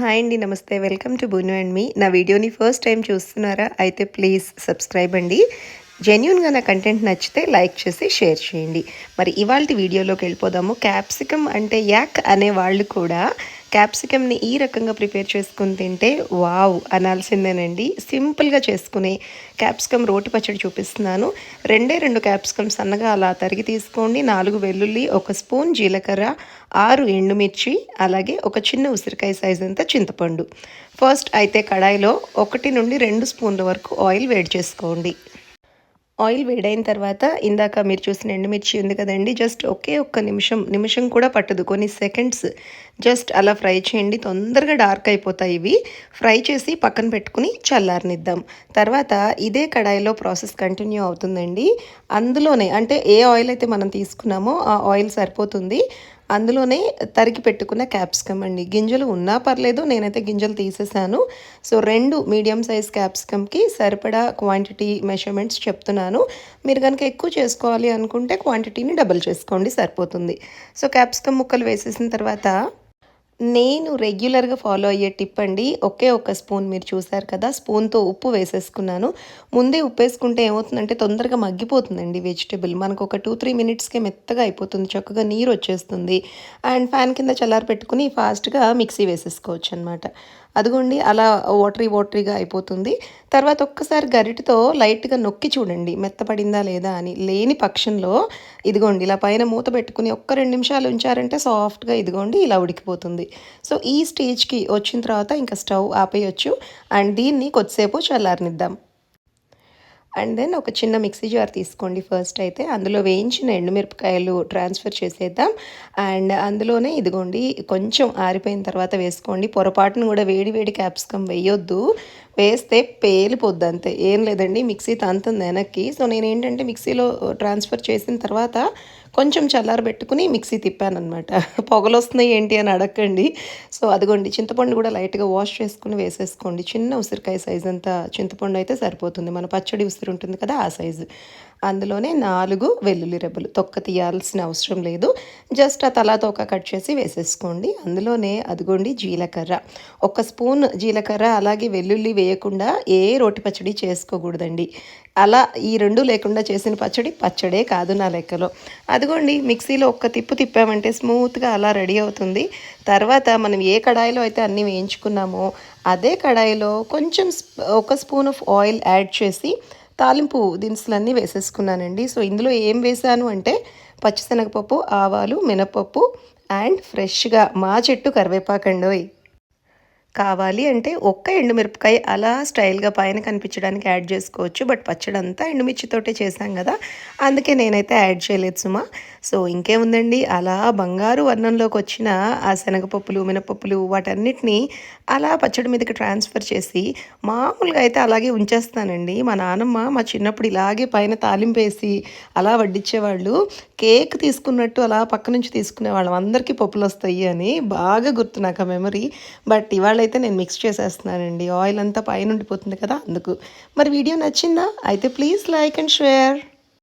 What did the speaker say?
Hi అండి నమస్తే. Welcome to బును అండ్ మీ. నా వీడియోని ఫస్ట్ టైం చూస్తున్నారా? అయితే ప్లీజ్ సబ్స్క్రైబ్ అండి. జెన్యున్గా నా కంటెంట్ నచ్చితే లైక్ చేసి షేర్ చేయండి. మరి ఇవాళ వీడియోలోకి వెళ్ళిపోదాము. క్యాప్సికమ్ అంటే యాక్ అనే వాళ్ళు కూడా క్యాప్సికమ్ని ఈ రకంగా ప్రిపేర్ చేసుకుని తింటే వావ్ అనాల్సిందేనండి. సింపుల్గా చేసుకునే క్యాప్సికమ్ రోటి పచ్చడి చూపిస్తున్నాను. రెండే రెండు క్యాప్సికమ్ సన్నగా అలా తరిగి తీసుకోండి. నాలుగు వెల్లుల్లి ఒక స్పూన్ జీలకర్ర ఆరు ఎండుమిర్చి అలాగే ఒక చిన్న ఉసిరికాయ సైజ్ అంతా చింతపండు. ఫస్ట్ అయితే కడాయిలో ఒకటి నుండి రెండు స్పూన్ల వరకు ఆయిల్ వేడి చేసుకోండి. ఆయిల్ వేడైన తర్వాత ఇందాక మీరు చూసిన ఎండుమిర్చి ఉంది కదండి జస్ట్ ఒకే ఒక్క నిమిషం నిమిషం కూడా పట్టదు. కొన్ని సెకండ్స్ జస్ట్ అలా ఫ్రై చేయండి. తొందరగా డార్క్ అయిపోతాయి ఇవి. ఫ్రై చేసి పక్కన పెట్టుకుని చల్లారనిద్దాం. తర్వాత ఇదే కడాయిలో ప్రాసెస్ కంటిన్యూ అవుతుందండి. అందులోనే అంటే ఏ ఆయిల్ అయితే మనం తీసుకున్నామో ఆ ఆయిల్ సరిపోతుంది. అందులోనే తరిగి పెట్టుకున్న క్యాప్సికమ్ అండి. గింజలు ఉన్నా పర్లేదు నేనైతే గింజలు తీసేసాను. సో రెండు మీడియం సైజ్ క్యాప్సికమ్కి సరిపడా క్వాంటిటీ మెషర్మెంట్స్ చెప్తున్నాను. మీరు కనుక ఎక్కువ చేసుకోవాలి అనుకుంటే క్వాంటిటీని డబుల్ చేసుకోండి సరిపోతుంది. సో క్యాప్సికమ్ ముక్కలు వేసేసిన తర్వాత నేను రెగ్యులర్గా ఫాలో అయ్యే టిప్ అండి ఒకే ఒక స్పూన్ మీరు చూసారు కదా స్పూన్తో ఉప్పు వేసేసుకున్నాను. ముందే ఉప్పు వేసుకుంటే ఏమవుతుందంటే తొందరగా మగ్గిపోతుందండి వెజిటేబుల్. మనకు ఒక టూ త్రీ మినిట్స్కే మెత్తగా అయిపోతుంది చక్కగా నీరు వచ్చేస్తుంది. అండ్ ఫ్యాన్ కింద చల్లారి పెట్టుకుని ఫాస్ట్గా మిక్సీ వేసేసుకోవచ్చు అనమాట అదిగోండి అలా వాటరీ వాటరీగా అయిపోతుంది. తర్వాత ఒక్కసారి గరిటతో లైట్గా నొక్కి చూడండి మెత్తపడిందా లేదా అని. లేని పక్షంలో ఇదిగోండి ఇలా పైన మూత పెట్టుకుని ఒక్క రెండు నిమిషాలు ఉంచారంటే సాఫ్ట్గా ఇదిగోండి ఇలా ఉడికిపోతుంది. సో ఈ స్టేజ్కి వచ్చిన తర్వాత ఇంకా స్టవ్ ఆపేయచ్చు. అండ్ దీన్ని కొద్దిసేపు చల్లారనిద్దాం. అండ్ దెన్ ఒక చిన్న మిక్సీ జార్ తీసుకోండి ఫస్ట్ అయితే. అందులో వేయించిన ఎండుమిరపకాయలు ట్రాన్స్ఫర్ చేసేద్దాం. అండ్ అందులోనే ఇదిగోండి కొంచెం ఆరిపోయిన తర్వాత వేసుకోండి. పొరపాటును కూడా వేడి వేడి క్యాప్సికమ్ వేయొద్దు. వేస్తే పేలిపోద్ది అంతే. ఏం లేదండి మిక్సీ తంతుంది వెనక్కి. సో నేను ఏంటంటే మిక్సీలో ట్రాన్స్ఫర్ చేసిన తర్వాత కొంచెం చల్లారబెట్టుకుని మిక్సీ తిప్పాను అనమాట పొగలు వస్తున్నాయి ఏంటి అని అడగండి సో అదిగోండి చింతపండు కూడా లైట్గా వాష్ చేసుకుని వేసేసుకోండి. చిన్న ఉసిరికాయ సైజ్ అంతా చింతపండు అయితే సరిపోతుంది. మన పచ్చడి ఉసిరి ఉంటుంది కదా ఆ సైజు. అందులోనే నాలుగు వెల్లుల్లి రెబ్బలు. తొక్క తీయాల్సిన అవసరం లేదు. జస్ట్ ఆ తలా తొక్క కట్ చేసి వేసేసుకోండి. అందులోనే అదిగోండి జీలకర్ర. ఒక స్పూన్ జీలకర్ర అలాగే వెల్లుల్లి వేయకుండా ఏ రోటి పచ్చడి చేసుకోకూడదండి. అలా ఈ రెండు లేకుండా చేసిన పచ్చడి పచ్చడే కాదు నా లెక్కలో. అదిగోండి మిక్సీలో ఒక్క తిప్పు తిప్పామంటే స్మూత్గా అలా రెడీ అవుతుంది. తర్వాత మనం ఏ కడాయిలో అయితే అన్నీ వేయించుకున్నామో అదే కడాయిలో కొంచెం ఒక స్పూన్ ఆఫ్ ఆయిల్ యాడ్ చేసి తాలింపు దినుసులన్నీ వేసేసుకున్నానండి. సో ఇందులో ఏం వేసాను అంటే పచ్చిశనగపప్పు ఆవాలు మినపప్పు అండ్ ఫ్రెష్గా మా చెట్టు కరివేపాకండోయ్. కావాలి అంటే ఒక్క ఎండుమిరపకాయ అలా స్టైల్గా పైన కనిపించడానికి యాడ్ చేసుకోవచ్చు. బట్ పచ్చడి అంతా ఎండుమిర్చితోటే చేశాం కదా. అందుకే నేనైతే యాడ్ చేయలేదు సుమా. సో ఇంకేముందండి? అలా బంగారు వర్ణంలోకి వచ్చిన ఆ శనగపప్పులు మినపప్పులు వాటన్నిటినీ అలా పచ్చడి మీదకి ట్రాన్స్ఫర్ చేసి మామూలుగా అయితే అలాగే ఉంచేస్తానండి. మా నాన్నమ్మ మా చిన్నప్పుడు ఇలాగే పైన తాలింపు వేసి అలా వడ్డించేవాళ్ళు కేక్ తీసుకున్నట్టు అలా పక్క నుంచి తీసుకునేవాళ్ళం. అందరికీ పప్పులు వస్తాయి అని. బాగా గుర్తు నాకు ఆ మెమరీ. బట్ ఇవాళ అయితే నేను మిక్స్ చేసేస్తున్నానండి. ఆయిల్ అంతా పైన ఉండిపోతుంది కదా అందుకు. మరి వీడియో నచ్చిందా? అయితే ప్లీజ్ లైక్ అండ్ షేర్